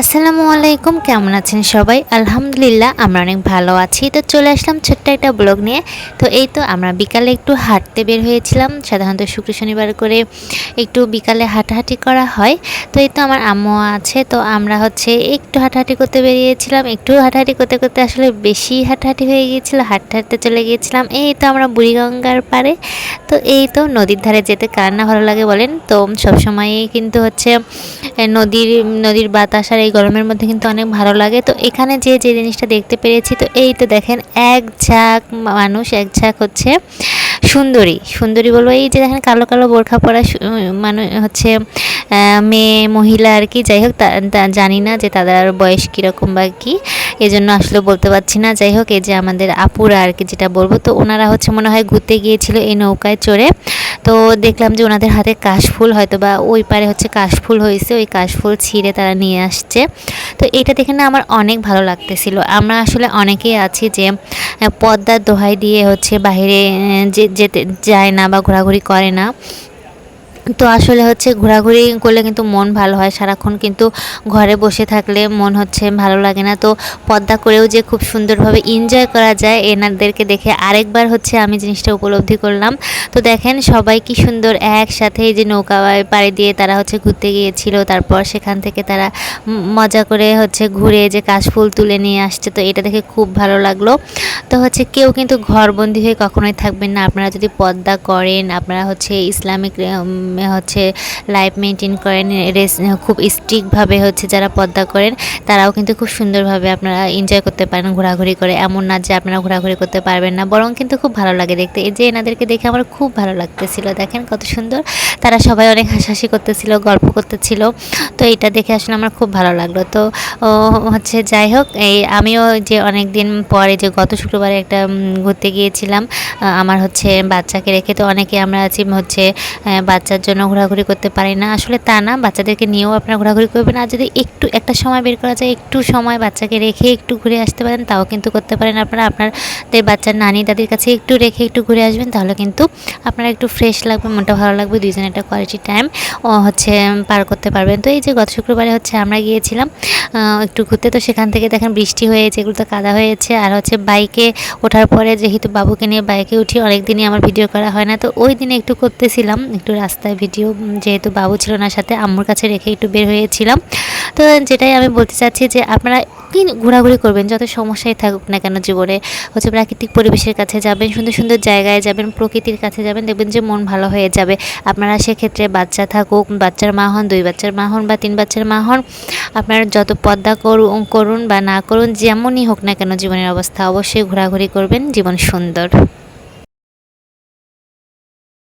আসসালামু আলাইকুম, কেমন আছেন সবাই? আলহামদুলিল্লাহ, আমরা অনেক ভালো আছি। তো চলে আসলাম ছোট্ট একটা ব্লগ নিয়ে। তো এই তো আমরা বিকালে একটু হাঁটতে বের হয়েছিলাম। সাধারণত শুক্র শনিবার করে একটু বিকালে হাঁটাহাঁটি করা হয়। তো এই তো আমার আম্মু আছে, তো আমরা হচ্ছে একটু হাঁটাহাঁটি করতে বেরিয়েছিলাম। একটু হাঁটাহাঁটি করতে করতে আসলে বেশি হাঁটাহাঁটি হয়ে গিয়েছিল, হাঁটতে হাঁটতে চলে গিয়েছিলাম। এই তো আমরা বুড়িগঙ্গার পারে তো এই তো নদীর ধারে যেতে কার না ভালো লাগে বলেন? তো সবসময়ই কিন্তু হচ্ছে নদীর নদীর বাতাস আর এই গরমের মধ্যে কিন্তু অনেক ভালো লাগে। তো এখানে যে যে জিনিসটা দেখতে পেরেছি, তো এই তো দেখেন এক ঝাঁক মানুষ, এক ঝাঁক হচ্ছে সুন্দরী। সুন্দরী বলব এই যে দেখেন কালো কালো বোরখা পরা মানুষ হচ্ছে মেয়ে, মহিলা আর কি, যাই হোক জানি না যে তাদের বয়স কীরকম বা কী, এজন্য আসলে বলতে পারছি না। যাই হোক এই যে আমাদের আপুরা আর কি যেটা বলব, তো ওনারা হচ্ছে মনে হয় ঘুরতে গিয়েছিল এই নৌকায় চড়ে। তো দেখলাম যে ওনাদের হাতে কাশফুল হয়তো বা ওই পারে হচ্ছে কাশফুল হয়েছে, ওই কাশফুল ছিঁড়ে তারা নিয়ে আসছে। তো এটা দেখে না আমার অনেক ভালো লাগতেছিল। আমরা আসলে অনেকেই আছি যে পদ্মার দোহাই দিয়ে হচ্ছে বাহিরে যেতে যায় না বা ঘোরাঘুরি করে না। তো আসলে হচ্ছে ঘোরাঘুরি করলে কিন্তু মন ভালো হয়, সারাক্ষণ কিন্তু ঘরে বসে থাকলে মন হচ্ছে ভালো লাগে না। তো পদ্মা করেও যে খুব সুন্দরভাবে এনজয় করা যায়, এনাদেরকে দেখে আরেকবার হচ্ছে আমি জিনিসটা উপলব্ধি করলাম। তো দেখেন সবাই কি সুন্দর একসাথে এই যে নৌকা পাড়ি দিয়ে তারা হচ্ছে ঘুরতে গিয়েছিল, তারপর সেখান থেকে তারা মজা করে হচ্ছে ঘুরে যে কাশফুল তুলে নিয়ে আসছে, তো এটা দেখে খুব ভালো লাগল। তো হচ্ছে কেউ কিন্তু ঘরবন্দি হয়ে কখনোই থাকবেন না। আপনারা যদি পদ্মা করেন, আপনারা হচ্ছে ইসলামিক হচ্ছে লাইফ মেনটেন করেন খুব স্ট্রিক্টভাবে হচ্ছে যারা পদ্মা করেন, তারাও কিন্তু খুব সুন্দরভাবে আপনারা এনজয় করতে পারেন ঘোরাঘুরি করে। এমন না যে আপনারা ঘোরাঘুরি করতে পারবেন না, বরং কিন্তু খুব ভালো লাগে দেখতে। এই যে এনাদেরকে দেখে আমার খুব ভালো লাগতেছিল, দেখেন কত সুন্দর। তারা সবাই অনেক হাসাহাসি করতেছিল, গল্প করতেছিল। তো এটা দেখে আসলে আমার খুব ভালো লাগল। তো হচ্ছে যাই হোক, এই আমিও যে অনেক দিন পরে যে গত শুক্রবারে একটা ঘুরতে গিয়েছিলাম আমার হচ্ছে বাচ্চাকে রেখে তো অনেকে আমরা আছি হচ্ছে বাচ্চার জন্য ঘোরাঘুরি করতে পারি না। আসলে তা না, বাচ্চাদেরকে নিয়েও আপনারা ঘোরাঘুরি করবেন। আর যদি একটু, একটা সময় বের করা যায়, একটু সময় বাচ্চাকে রেখে একটু ঘুরে আসতে পারেন, তাও কিন্তু করতে পারেন আপনারা। আপনাদের বাচ্চার নানি, দাদির কাছে একটু রেখে একটু ঘুরে আসবেন, তাহলে কিন্তু আপনারা একটু ফ্রেশ লাগবে, মনটা ভালো লাগবে, দুইজনে একটা কোয়ালিটি টাইম হচ্ছে পার করতে পারবেন। তো এই যে গত শুক্রবারে হচ্ছে আমরা গিয়েছিলাম একটু ঘুরতে। তো সেখান থেকে দেখেন বৃষ্টি হয়েছে, এগুলো তো কাদা হয়েছে। আর হচ্ছে বাইকে ওঠার পরে যেহেতু বাবুকে নিয়ে বাইকে উঠি, অনেক দিনই আমার ভিডিও করা হয় না। তো ওই দিনে একটু করতেছিলাম, একটু রাস্তায় ভিডিও যেহেতু বাবু ছিল না সাথে, আম্মুর কাছে রেখে একটু বের হয়েছিলাম। তো যেটাই আমি বলতে চাচ্ছি যে, আপনারা কি ঘোরাঘুরি করবেন, যত সমস্যাই থাকুক না কেন জীবনে, হচ্ছে প্রাকৃতিক পরিবেশের কাছে যাবেন, সুন্দর সুন্দর জায়গায় যাবেন, প্রকৃতির কাছে যাবেন, দেখবেন যে মন ভালো হয়ে যাবে। আপনারা সেক্ষেত্রে বাচ্চা থাকুক, বাচ্চার মা হন, দুই বাচ্চার মা হন বা তিন বাচ্চার মা হন, আপনারা যত পদ্মা করুন করুন বা না করুন, যেমনই হোক না কেন, জীবনের অবস্থা অবশ্যই ঘোরাঘুরি করবেন, জীবন সুন্দর।